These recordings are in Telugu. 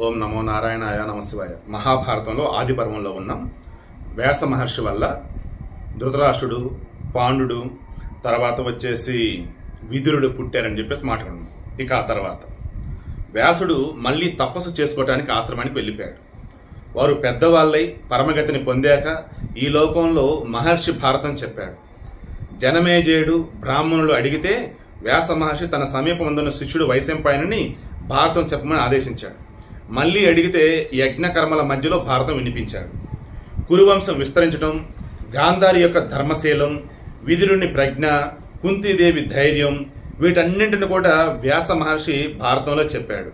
ఓం నమో నారాయణాయ నమశివాయ. మహాభారతంలో ఆది పర్వంలో ఉన్నాం. వ్యాస మహర్షి వల్ల ధృతరాష్ట్రుడు పాండుడు తర్వాత వచ్చేసి విదురుడు పుట్టారని చెప్పేసి మాట్లాడున్నాం ఇక ఆ తర్వాత వ్యాసుడు మళ్ళీ తపస్సు చేసుకోవడానికి ఆశ్రమానికి వెళ్ళిపోయాడు. వారు పెద్దవాళ్ళై పరమగతిని పొందాక ఈ లోకంలో మహర్షి భారతం చెప్పాడు. జనమేజయుడు బ్రాహ్మణులు అడిగితే వ్యాస మహర్షి తన సమీపమందున్న శిష్యుడు వైశంపాయనని భారతం చెప్పమని ఆదేశించాడు. మళ్ళీ అడిగితే యజ్ఞకర్మల మధ్యలో భారతం వినిపించాడు. కురువంశం విస్తరించడం గాంధారి యొక్క ధర్మశీలం విదురుని ప్రజ్ఞ కుంతీదేవి ధైర్యం వీటన్నింటిని కూడా వ్యాస మహర్షి భారతంలో చెప్పాడు.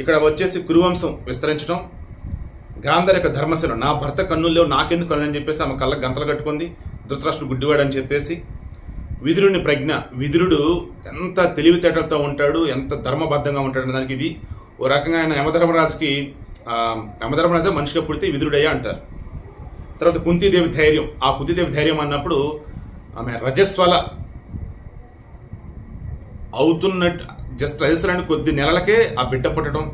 ఇక్కడ వచ్చేసి కురువంశం విస్తరించడం గాంధారి యొక్క ధర్మశీలం నా భర్త కన్నుల్లో నాకెందుకు కన్ను అని చెప్పేసి ఆమె కళ్ళ గంతలు కట్టుకుంది ధృతరాష్ట్రుడు గుడ్డివాడని చెప్పేసి. విదురుని ప్రజ్ఞ విదురుడు ఎంత తెలివితేటలతో ఉంటాడు ఎంత ధర్మబద్ధంగా ఉంటాడు దానికి ఇది ఓ రకంగా ఆయన యమధర్మరాజుకి ఆ, యమధర్మరాజు మనిషిగా పుడితే విదురుడయ్యా అంటారు. తర్వాత కుంతీదేవి ధైర్యం ఆ కుంతీదేవి ధైర్యం అన్నప్పుడు ఆమె రజస్వల అవుతున్నట్టు జస్ట్ రజస్వలని కొద్ది నెలలకే ఆ బిడ్డ పుట్టడం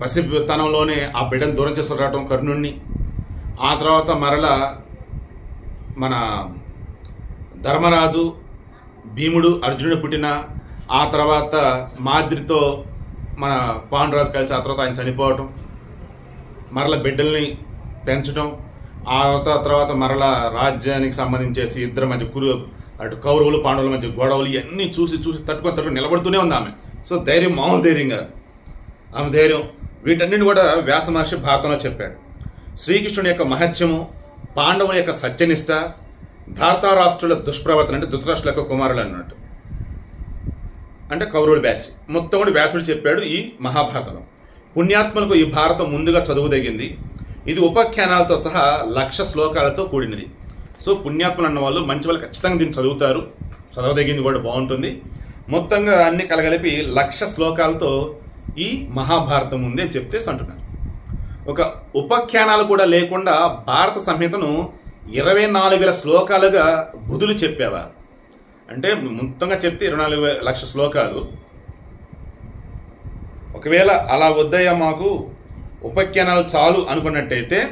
పసితనంలోనే ఆ బిడ్డను దూరం చేసుకుని రావడం కర్ణుణ్ణి. ఆ తర్వాత మరల మన ధర్మరాజు భీముడు అర్జునుడు పుట్టిన ఆ తర్వాత మాద్రితో మన పాండురాజు కలిసి ఆ తర్వాత ఆయన చనిపోవటం మరల బిడ్డల్ని పెంచడం ఆ తర్వాత తర్వాత మరల రాజ్యానికి సంబంధించేసి ఇద్దరు మధ్య కురు అటు కౌరవులు పాండవుల మధ్య గొడవలు ఇవన్నీ చూసి చూసి తట్టుకొని తట్టుకొని నిలబడుతూనే ఉంది ఆమె. సో ధైర్యం మామూలు ధైర్యం కాదు. ఆమె ధైర్యం. వీటన్నిటిని కూడా వ్యాస మహర్షి భారతంలో చెప్పాడు. శ్రీకృష్ణుని యొక్క మహత్యము పాండవుని యొక్క సత్యనిష్ట ధార్తారాష్ట్రుల దుష్ప్రవర్తన అంటే ధృతరాష్ట్రుల యొక్క కుమారులు అన్నట్టు. అంటే కౌరవుల బ్యాచ్. మొత్తం కూడా వ్యాసుడు చెప్పాడు ఈ మహాభారతంలో. పుణ్యాత్మలకు ఈ భారతం ముందుగా చదువుదగింది ఇది ఉపాఖ్యానాలతో సహా లక్ష శ్లోకాలతో కూడినది. సో పుణ్యాత్మలు అన్న వాళ్ళు మంచి వాళ్ళు ఖచ్చితంగా దీన్ని చదువుతారు. చదవదగింది కూడా బాగుంటుంది. మొత్తంగా అన్ని కలగలిపి లక్ష శ్లోకాలతో ఈ మహాభారతం ఉంది అని చెప్తే అంటున్నారు. ఒక ఉపాఖ్యానాలు కూడా లేకుండా భారత సంహితను ఇరవై నాలుగు వేల శ్లోకాలుగా బుధులు చెప్పేవారు. అంటే మొత్తంగా చెప్తే ఇరవై నాలుగు లక్ష శ్లోకాలు. ఒకవేళ అలా వద్దయ్యా మాకు ఉపఖ్యానాలు చాలు అనుకున్నట్టయితే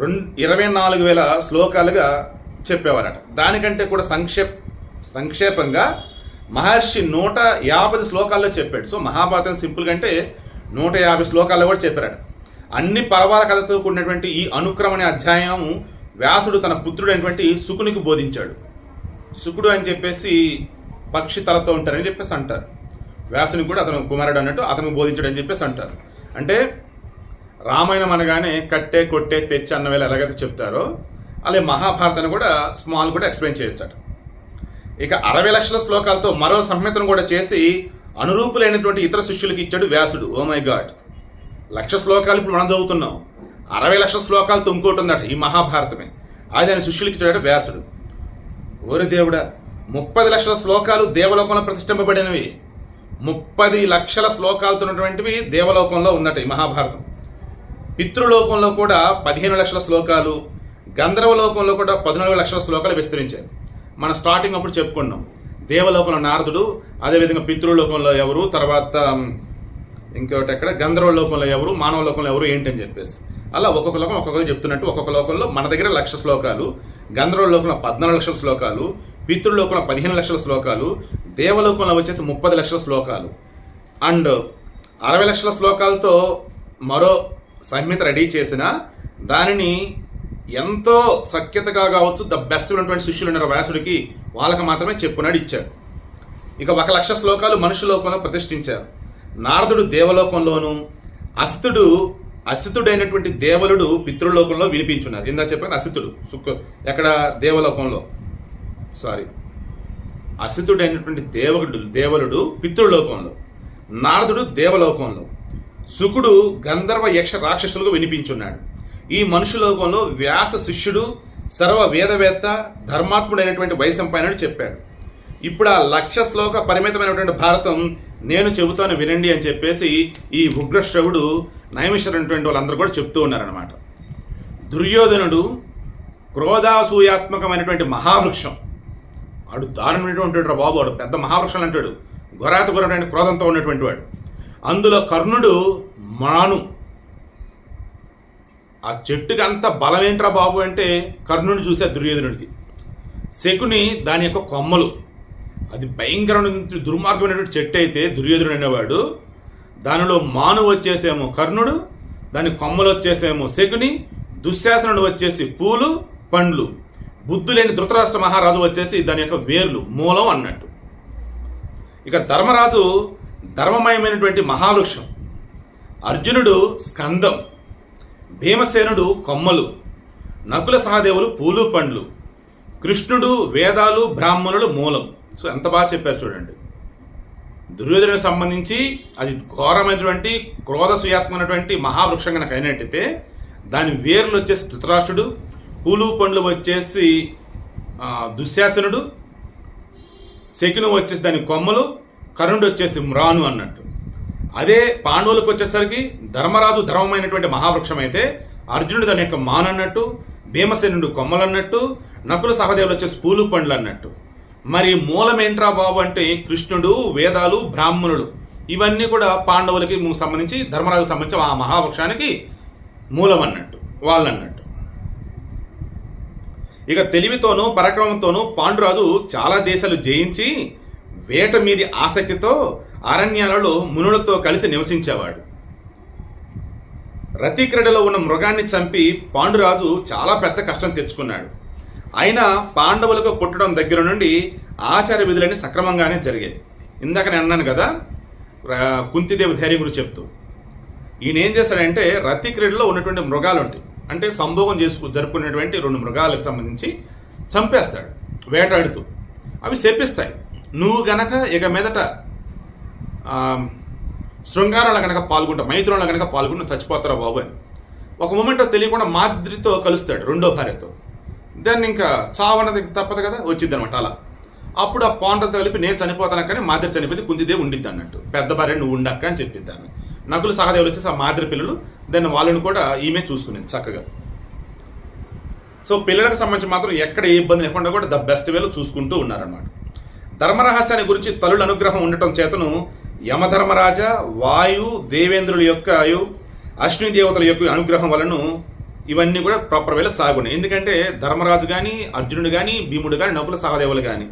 రెండు ఇరవై నాలుగు వేల శ్లోకాలుగా చెప్పేవారట. దానికంటే కూడా సంక్షేప్ సంక్షేపంగా మహర్షి నూట యాభై శ్లోకాల్లో చెప్పాడు. సో మహాభారతం సింపుల్గా అంటే నూట యాభై శ్లోకాల్లో కూడా చెప్పారట. అన్ని పర్వాల కథతో కూడినటువంటి ఈ అనుక్రమణ అధ్యాయం వ్యాసుడు తన పుత్రుడైనటువంటి సుకునికి బోధించాడు. శుకుడు అని చెప్పేసి పక్షి తలతో ఉంటారని చెప్పేసి అంటారు. వ్యాసుని కూడా అతను కుమారుడు అన్నట్టు అతను బోధించడని చెప్పేసి అంటారు. అంటే రామాయణం అనగానే కట్టే కొట్టే తెచ్చి అన్న వేళ ఎలాగైతే చెప్తారో అలాగే మహాభారతాన్ని కూడా స్మాల్ కూడా ఎక్స్ప్లెయిన్ చేయొచ్చట. ఇక అరవై లక్షల శ్లోకాలతో మరో సంహితను కూడా చేసి అనురూపులైనటువంటి ఇతర శిష్యులకి ఇచ్చాడు వ్యాసుడు. ఓ మై గాడ్ లక్ష శ్లోకాలు ఇప్పుడు మనం చదువుతున్నాం. అరవై లక్షల శ్లోకాలతో ఇంకోటి ఉందట ఈ మహాభారతమే. అది ఆయన శిష్యులకి ఇచ్చాడు వ్యాసుడు. ఓరి దేవుడా ముప్పది లక్షల శ్లోకాలు దేవలోకంలో ప్రతిష్ఠింపబడినవి. ముప్పది లక్షల శ్లోకాలతో ఉన్నటువంటివి దేవలోకంలో ఉందట ఈ మహాభారతం. పితృలోకంలో కూడా పదిహేను లక్షల శ్లోకాలు గంధర్వలోకంలో కూడా పద్నాలుగు లక్షల శ్లోకాలు విస్తరించాయి. మనం స్టార్టింగ్ అప్పుడు చెప్పుకున్నాం. దేవలోకంలో నారదుడు అదేవిధంగా పితృలోకంలో ఎవరు తర్వాత ఇంకోటి ఎక్కడ? గంధర్వ లోకంలో ఎవరు మానవ లోకంలో ఎవరు ఏంటి అని చెప్పేసి. అలా ఒక్కొక్క లోకం ఒక్కొక్కరు చెప్తున్నట్టు ఒక్కొక్క లోకంలో మన దగ్గర లక్ష శ్లోకాలు గంధర్వ లోకంలో పద్నాలుగు లక్షల శ్లోకాలు పితృలోకంలో పదిహేను లక్షల శ్లోకాలు దేవలోకంలో వచ్చేసి ముప్పది లక్షల శ్లోకాలు. అండ్ అరవై లక్షల శ్లోకాలతో మరో సంహిత రెడీ చేసిన దానిని ఎంతో సఖ్యతగా కావచ్చు ద బెస్ట్ ఉన్నటువంటి శిష్యులు ఉన్నారు వ్యాసుడికి వాళ్ళకి మాత్రమే చెప్పునాడు ఇచ్చాడు. ఇక ఒక లక్ష శ్లోకాలు మనుష్య లోకంలో ప్రతిష్ఠించారు. నారదుడు దేవలోకంలోను అస్తుడు అసితుడైనటువంటి దేవలుడు పితృలోకంలో వినిపించున్నారు ఇందా చెప్పాను అసితుడు. సుఖ ఎక్కడ? దేవలోకంలో. సారీ అసితుడైనటువంటి దేవకుడు దేవలుడు పితృలోకంలో. నారదుడు దేవలోకంలో. శుకుడు గంధర్వ యక్ష రాక్షసులుగా వినిపించున్నాడు. ఈ మనుషులోకంలో వ్యాస శిష్యుడు సర్వ వేదవేత్త ధర్మాత్ముడైనటువంటి వైశంపాయనుడు చెప్పాడు. ఇప్పుడు ఆ లక్ష శ్లోక పరిమితమైనటువంటి భారతం నేను చెబుతాను వినండి అని చెప్పేసి ఈ ఉగ్రశ్రవుడు నైమిషరైనటువంటి వాళ్ళందరూ కూడా చెప్తూ ఉన్నారనమాట దుర్యోధనుడు క్రోధాసూయాత్మకమైనటువంటి మహావృక్షం. వాడు దారుణమైనటువంటి వాడు రా బాబు వాడు పెద్ద మహావృక్షం అంటాడు. గొరాత గురైన క్రోధంతో ఉన్నటువంటి వాడు. అందులో కర్ణుడు మాను. ఆ చెట్టుకి అంత బలమేంట్రా బాబు అంటే కర్ణుని చూసే దుర్యోధనుడికి. శకుని దాని యొక్క కొమ్మలు. అది భయంకరమైన దుర్మార్గమైనటువంటి చెట్టు అయితే దుర్యోధనుడు అనేవాడు. దానిలో మాను వచ్చేసేమో కర్ణుడు దాని కొమ్మలు వచ్చేసేమో శకుని దుశ్శాసనుడు వచ్చేసి పూలు పండ్లు. బుద్ధు లేని ధృతరాష్ట్ర మహారాజు వచ్చేసి దాని యొక్క వేర్లు మూలం అన్నట్టు. ఇక ధర్మరాజు ధర్మమయమైనటువంటి మహావృక్షం. అర్జునుడు స్కందం భీమసేనుడు కొమ్మలు నకుల సహదేవులు పూలు పండ్లు కృష్ణుడు వేదాలు బ్రాహ్మణులు మూలం. సో ఎంత బాగా చెప్పారు చూడండి. దుర్యోధనుడికి సంబంధించి అది ఘోరమైనటువంటి క్రోధ సుయాత్మైనటువంటి మహావృక్షం కనుక అయినట్టయితే దాని వేర్లు వచ్చేసి ధృతరాష్ట్రుడు పూలు పండ్లు వచ్చేసి దుశ్శాసనుడు శకును వచ్చేసి దాని కొమ్మలు కరుణుడు వచ్చేసి మ్రాను అన్నట్టు. అదే పాండవులకు వచ్చేసరికి ధర్మరాజు ధర్మమైనటువంటి మహావృక్షం అయితే అర్జునుడు దాని యొక్క మానన్నట్టు భీమసేనుడు కొమ్మలన్నట్టు నకుల సహదేవులు వచ్చేసి పూలు పండ్లు అన్నట్టు మరి మూలమేంట్రా బాబు అంటే కృష్ణుడు వేదాలు బ్రాహ్మణుడు. ఇవన్నీ కూడా పాండవులకి సంబంధించి ధర్మరాజుకు సంబంధించి ఆ మహాపక్షానికి మూలం అన్నట్టు వాళ్ళన్నట్టు. ఇక తెలివితోనూ పరాక్రమంతోనూ పాండురాజు చాలా దేశాలు జయించి వేట మీది ఆసక్తితో అరణ్యాలలో మునులతో కలిసి నివసించేవాడు. రతిక్రీడలో ఉన్న మృగాన్ని చంపి పాండురాజు చాలా పెద్ద కష్టం తెచ్చుకున్నాడు. అయినా పాండవులకు పుట్టడం దగ్గర నుండి ఆచార విధులన్నీ సక్రమంగానే జరిగాయి. ఇందాక నేను అన్నాను కదా కుంతిదేవి ధైర్యం గురించి చెప్తూ. ఈయన ఏం చేస్తాడంటే రతి క్రీడలో ఉన్నటువంటి మృగాలు ఉంటాయి అంటే సంభోగం చేసుకు జరుపుకునేటువంటి రెండు మృగాలకు సంబంధించి చంపేస్తాడు వేటాడుతూ. అవి శపిస్తాయి. నువ్వు గనక ఇక మీదట శృంగారంలో కనుక పాల్గొంటావు మైత్రంలో కనుక పాల్గొంటూ చచ్చిపోతారా బాబు అని. ఒక మూమెంట్ తెలియకుండా మాద్రితో కలుస్తాడు రెండో భార్యతో. దాన్ని ఇంకా చావన్నది తప్పదు కదా వచ్చింది అనమాట అలా. అప్పుడు ఆ పాండతో కలిపి నేను చనిపోతాను కానీ మాదిరి చనిపోతే కుంతిదే ఉండిద్ది అన్నట్టు. పెద్ద భార్య నువ్వు ఉండక్క అని చెప్పిద్దాన్ని నకులు సహదేవులు వచ్చేసి ఆ మాదిరి పిల్లలు దాన్ని వాళ్ళని కూడా ఈమె చూసుకునేది చక్కగా. సో పిల్లలకు సంబంధించి మాత్రం ఎక్కడ ఏ ఇబ్బంది లేకుండా కూడా ద బెస్ట్ వేలో చూసుకుంటూ ఉన్నారన్నమాట. ధర్మరహస్యాన్ని గురించి తల్లుల అనుగ్రహం ఉండటం చేతను యమధర్మరాజ వాయు దేవేంద్రుల యొక్క అశ్విని దేవతల యొక్క అనుగ్రహం వలన ఇవన్నీ కూడా ప్రాపర్ వేలో సాగున్నాయి. ఎందుకంటే ధర్మరాజు కానీ అర్జునుడు కానీ భీముడు కానీ నకుల సహదేవులు కానీ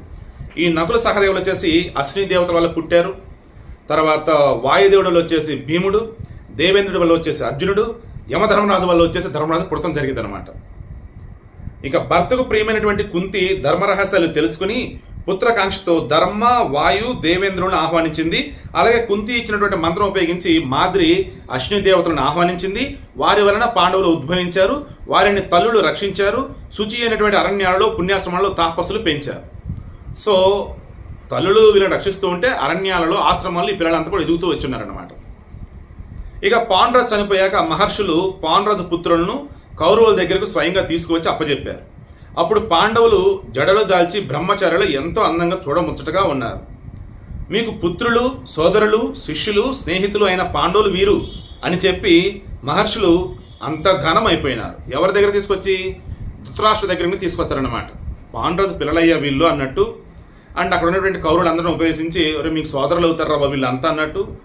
ఈ నకుల సహదేవులు వచ్చేసి అశ్విని దేవతల వల్ల పుట్టారు. తర్వాత వాయుదేవుడు వల్ల వచ్చేసి భీముడు దేవేంద్రుడి వల్ల వచ్చేసి అర్జునుడు యమధర్మరాజు వల్ల వచ్చేసి ధర్మరాజు పుడతం జరిగింది అనమాట ఇక భర్తకు ప్రియమైనటువంటి కుంతి ధర్మరహస్యాలు తెలుసుకుని పుత్రకాంక్షతో ధర్మ వాయు దేవేంద్రులను ఆహ్వానించింది. అలాగే కుంతి ఇచ్చినటువంటి మంత్రం ఉపయోగించి మాద్రి అశ్విని దేవతలను ఆహ్వానించింది. వారి వలన పాండవులు ఉద్భవించారు. వారిని తల్లులు రక్షించారు. శుచి అయినటువంటి అరణ్యాలలో పుణ్యాశ్రమాలలో తాపస్సులు పెంచారు. సో తల్లులు వీళ్ళని రక్షిస్తూ ఉంటే అరణ్యాలలో ఆశ్రమాలు ఈ పిల్లలంతా కూడా ఎదుగుతూ వచ్చున్నారన్నమాట. ఇక పాండ్రాజ్ చనిపోయాక మహర్షులు పాండ్రాజు పుత్రులను కౌరవుల దగ్గరకు స్వయంగా తీసుకువచ్చి అప్పచెప్పారు అప్పుడు పాండవులు జడలు దాల్చి బ్రహ్మచారులు ఎంతో అందంగా చూడముచ్చటగా ఉన్నారు. మీకు పుత్రులు సోదరులు శిష్యులు స్నేహితులు అయిన పాండవులు వీరు అని చెప్పి మహర్షులు అంతర్ధానమైపోయినారు ఎవరి దగ్గర తీసుకొచ్చి? ధృతరాష్ట్ర దగ్గరికి తీసుకొస్తారన్నమాట. పాండ్రాజు పిల్లలయ్యా వీళ్ళు అన్నట్టు. అండ్ అక్కడ ఉన్నటువంటి కౌరవులు అందరం ఉపదేశించి "ఒరేయ్, మీకు సోదరులు అవుతారా బాబు వీళ్ళు అంతా అన్నట్టు.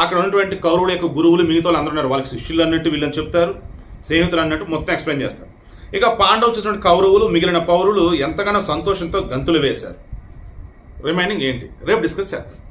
అక్కడ ఉన్నటువంటి కౌరవుల యొక్క గురువులు మిగతా వాళ్ళు అందరూ ఉన్నారు. వాళ్ళకి శిష్యులు అన్నట్టు వీళ్ళని చెప్తారు. స్నేహితులు అన్నట్టు మొత్తం ఎక్స్ప్లెయిన్ చేస్తారు. ఇక పాండవులు చూసినటువంటి కౌరవులు మిగిలిన పౌరులు ఎంతగానో సంతోషంతో గంతులు వేశారు. రిమైనింగ్ ఏంటి? రేపు డిస్కస్ చేద్దాం.